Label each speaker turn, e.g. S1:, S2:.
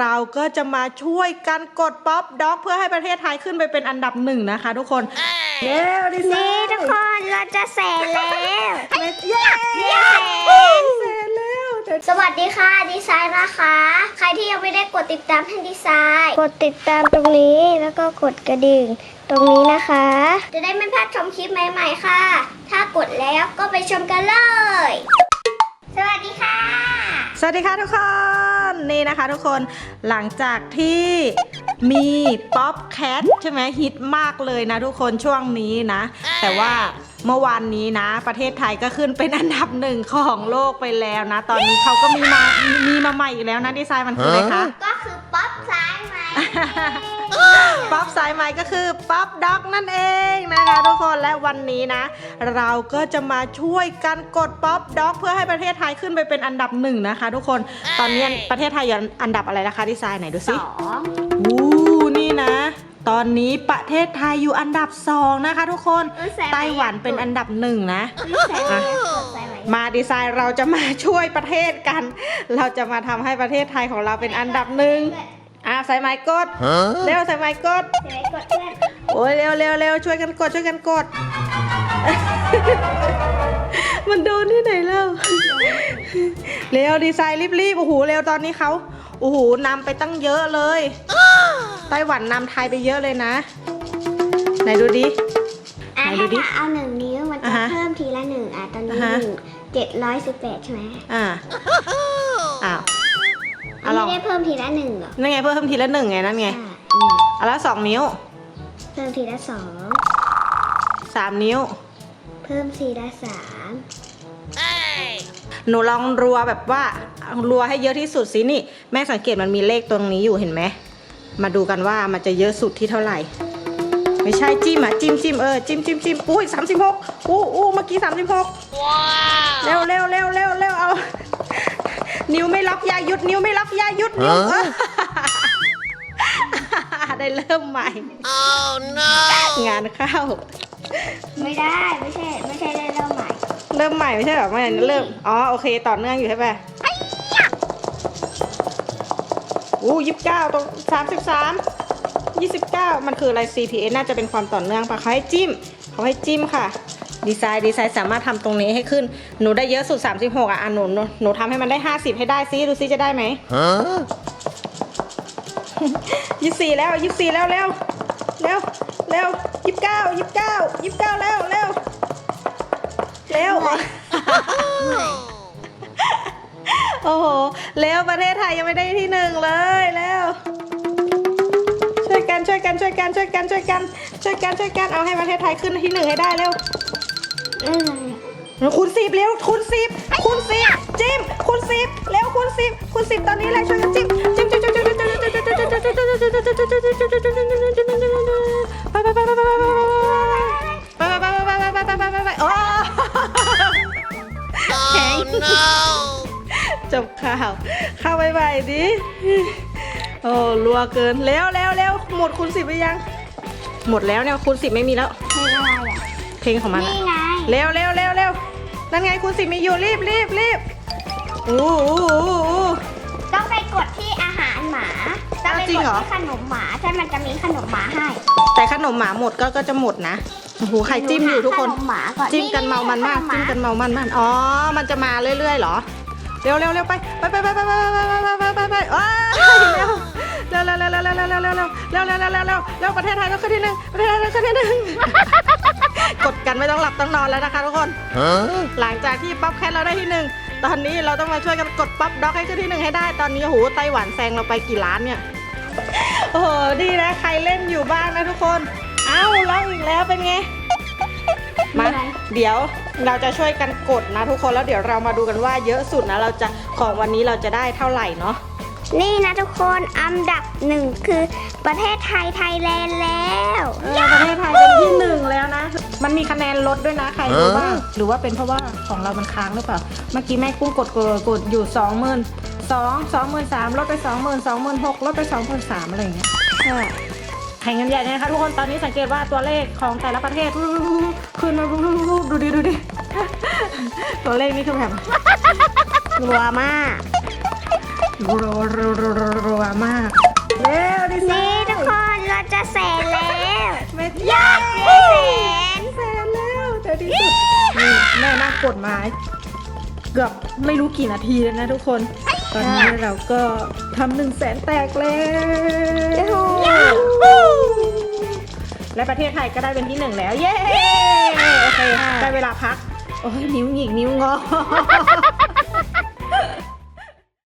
S1: เราก็จะมาช่วยกันกดป๊อปด็อกเพื่อให้ประเทศไทยขึ้นไปเป็นอันดับหนึ่งนะคะ ทุกคนเย้ดิไซ
S2: นี่
S1: น์
S2: ทุกคนเราจะเสร็จแล้ว
S1: เย้
S2: เย้
S1: เสร็จแล้วเดี๋ยว
S2: สวัสดีค่ะดีไซน์นะคะ ใครที่ยังไม่ได้กดติดตามให้ดีไซน์ กดติดตามตรงนี้แล้วก็กดกระดิ่งตรงนี้นะคะ จะได้ไม่พลาดชมคลิปใหม่ ๆ ค่ะ ถ้ากดแล้วก็ไปชมกันเลยสวัสดีค่ะ
S1: สวัสดีค่ะทุกคนนี่นะคะทุกคนหลังจากที่มีป๊อปแคทใช่ไหมฮิตมากเลยนะทุกคนช่วงนี้นะ แต่ว่าเมื่อวานนี้นะ ประเทศไทยก็ขึ้นเป็นอันดับหนึ่งของโลกไปแล้วนะ ตอนนี้เขาก็มีมามีมาใหม่อีกแล้วนะดีไซน์มันคืออะไรคะ
S2: ก็คือป๊อปซ้ายไหม
S1: ป๊อปสายใหม่ก็คือป๊อปด็อกนั่นเองนะคะทุกคนและวันนี้นะ เราก็จะมาช่วยกันกดป๊อปด็อกเพื่อให้ประเทศไทยขึ้นไปเป็นอันดับหนึ่งนะคะ ทุกคนตอนนี้ประเทศไทยอยู่อันดับอะไรนะคะดีไซน์ไหนดู
S2: ส
S1: สิ
S2: อง
S1: อู้นี่นะ ตอนนี้ประเทศไทยอยู่อันดับสองนะคะ ทุกคนไต้หวันเป็นอันดับหนึ่งนะ
S2: ดีไซน์ไหมกดซ้ายไหม
S1: มาดีไซน์เราจะมาช่วยประเทศกัน เราจะมาทำให้ประเทศไทยของเราเป็นอันดับหนึ่ง อ่าสายไหมกด เร็วสายไหมกด
S2: เดี๋ยวกดเพื่อน
S1: โอ้ยเร็วเร็วเร็วช่วยกันกดช่วยกันกด มันโดนที่ไหนเล่าเร็วดีไซน์รีบรีบโอ้โหเร็วตอนนี้เขาโอ้โหนำไปตั้งเยอะเลยไต้หวันนำไทยไปเยอะเลยนะ ไหนดูดิ
S2: อะ
S1: ไหนดู
S2: ถ้า
S1: ดิ
S2: เอาหนึ่งนิ้วมัน
S1: อ่า
S2: จะ
S1: ฮะ
S2: เพิ่มทีละหนึ่งอะตอนนี้
S1: อ่าฮะ
S2: หนึ่งเจ็ดร้อยสิบแปดใช่ไหม
S1: อ่าอ้าว
S2: อั
S1: อะ
S2: น
S1: ล
S2: นี้
S1: อง
S2: ได้เพิ่มทีละหนึ่งเหรอ
S1: นั่นไงเพิ่มทีละหนึ่งไงนั่นไง
S2: อะอืม
S1: เอาแล้วสองนิ้ว
S2: เพิ่มทีละสอง
S1: สามนิ้ว
S2: เพิ่มทีละสาม
S1: หนูลองรัวแบบว่ารัวให้เยอะที่สุดสินี่ แม่สังเกตมันมีเลขตรงนี้อยู่เห็นไหมมาดูกันว่ามันจะเยอะสุดที่เท่าไหร่ ไม่ใช่จิ้มอะจิ้มจิ้มเออจิ้มจิ้มจิ้มอุ้ยสามสิบหกอู้อู้เมื่อกี้สามสิบหกเร็วเร็วเร็วเร็วเร็วเอานิ้วไม่ล็อกอยาหยุดนิ้วไม่ล็อก อยาหยุดนิ้ว
S3: ฮะ
S1: ได้เริ่มใหม่
S3: Oh no!
S1: งานเข้า
S2: ไม่ได้ไม่ใช่ไม่ใช่ได้เริ่มใหม่
S1: เริ่มใหม่ไม่ใช่เหรอไม่เริ่มอ๋อโอเคต่อเนื่องอยู่ใช่ปะอู้ยี่สิบเก้าตรงสามสิบสามยี่สิบเก้ามันคืออะไร CPS น่าจะเป็นความต่อเนื่องปะเขาให้จิ้มเขาให้จิ้มค่ะ ดีไซน์ดีไซน์สามารถทำตรงนี้ให้ขึ้น หนูได้เยอะสุด 36 อะอะหนูหนูหนูทำให้มันได้ 50 ให้ได้ซิดูซิจะได้ไหม
S3: Huh?
S1: ยี่สี่แล้วยี่สี่แล้วเร็วเร็วเร็วยี่สิบเก้ายี่สิบเก้ายี่สิบเก้าแล้วเร็วเร็วโอ้โหเร็วประเทศไทยยังไม่ได้ที่หนึ่งเลยแล้วช่วยกันช่วยกันช่วยกันช่วยกันช่วยกันช่วยกันช่วยกันเอาให้ประเทศไทยขึ้นที่หนึ่งให้ได้เร็ว
S2: เริ่มอะไร
S1: คูณสิบเร็วคูณสิบคูณสิบจิ้มคูณสิบเร็วคูณสิบคูณสิบตอนนี้เลยช่วยกันจิ้มจิ้มจิ้มจิ้มจิ้มจิ้มจิ้มจิ้มจิ้มจิ้มจิ้มจิ้มจิ้มไปไปไปไปไปไปไปไปไปไปไปไปไปไปไปโอ้
S3: Oh no!
S1: จบข่าวเข้าไปใหม่ดิโอ้รัวเกินเร็วเร็วเร็วหมดคูณสิบไปยังหมดแล้วเนี่ยคูณสิบไม่มีแล้ว
S2: เพลงอะไรอะ
S1: เพลงของมันอะ
S2: นี่ไง
S1: เร็วเร็วเร็วเร็วนั่นไงคูณสิบมีอยู่รีบรีบรีบอู้อู้อู้อู้
S2: ต้องไปกดที่อาหารหมา ต้องไป
S1: จริ
S2: ก
S1: ง
S2: ด
S1: เหรอ
S2: ที่ขนมหมาใช่มันจะมีขนมหมาให้
S1: แต่ขนมหมาหมดก็ก็จะหมดนะโอ้โหใครจิ้มอยู่ทุกคน
S2: ขนมหมาก่อน
S1: จิ้มกันเมามันมาก
S2: ข
S1: จิ้ม
S2: ห
S1: กันเมามันมากอ๋อ มันจะมาเรื่อยๆเหรอ เร็วเร็วเร็วไปไปไปไปไปไปไปไปไปไปไปว้าวเร็วเร็วเร็วเร็วเร็วเร็วเร็วเร็วเร็วเร็วเร็วเร็วเร็วเร็วเร็วเร็วประเทศไทยก็ขึ้นที่หนึ่งประเทศไทยก็ขึ้นที่หนึ่งกดกัน ไม่ต้องหลับต้องนอนแล้วนะคะทุกคน
S3: Huh?
S1: หลังจากที่ป๊อปแคทเราได้ที่หนึ่งตอนนี้เราต้องมาช่วยกันกดป๊อปด็อกให้ขึ้นที่หนึ่งให้ได้ ตอนนี้โอ้โหไต้หวันแซงเราไปกี่ล้านเนี่ย โอ้โหดีนะใครเล่นอยู่บ้างนะทุกคน เอ้าร้องอีกแล้วเป็นไง มาเดี๋ยวเราจะช่วยกันกดนะทุกคนแล้วเดี๋ยวเรามาดูกันว่าเยอะสุดนะเราจะของวันนี้เราจะได้เท่าไหร่เนาะ
S2: นี่นะทุกคนอันดับหนึ่งคือประเทศไทยไทยแลนด์แล้ว
S1: เออประเทศไทยเป็นที่หนึ่งแล้วนะ มันมีคะแนนลดด้วยนะใครรู้บ้างหรือว่าเป็นเพราะว่าของเรามันค้างหรือเปล่า เมื่อกี้แม่กุ้งกดกดกดอยู่สองหมื่นสองสองหมื่นสามลดไปสองหมื่นสองหมื่นหกลดไปสองหมื่นสามอะไรอย่างเงี้ยใช่แข่งกันใหญ่เลยนะคะทุกคนตอนนี้สังเกตว่าตัวเลขของแต่ละประเทศขึ้นมาดูดิดูดิตัวเลขนี่คือแบบ
S2: กลัวมาก
S1: รัวรัวรัวรัวรัวมากเร็วดิซ่า
S2: นี่ทุกคนเราจะแสนแล้ว
S1: แม่
S2: ยอดแสน
S1: แสนแล้วเจอที่สุดนี่แม่นั่งกดมาเกือบไม่รู้กี่นาทีแล้วนะทุกคน ตอนนี้เราก็ทำหนึ่งแสนแตกแล้วและประเทศไทยก็ได้เป็นที่หนึ่งแล้ว เย้ โอเค ได้เวลาพัก โอ้ยนิ้วหงิกนิ้วงอ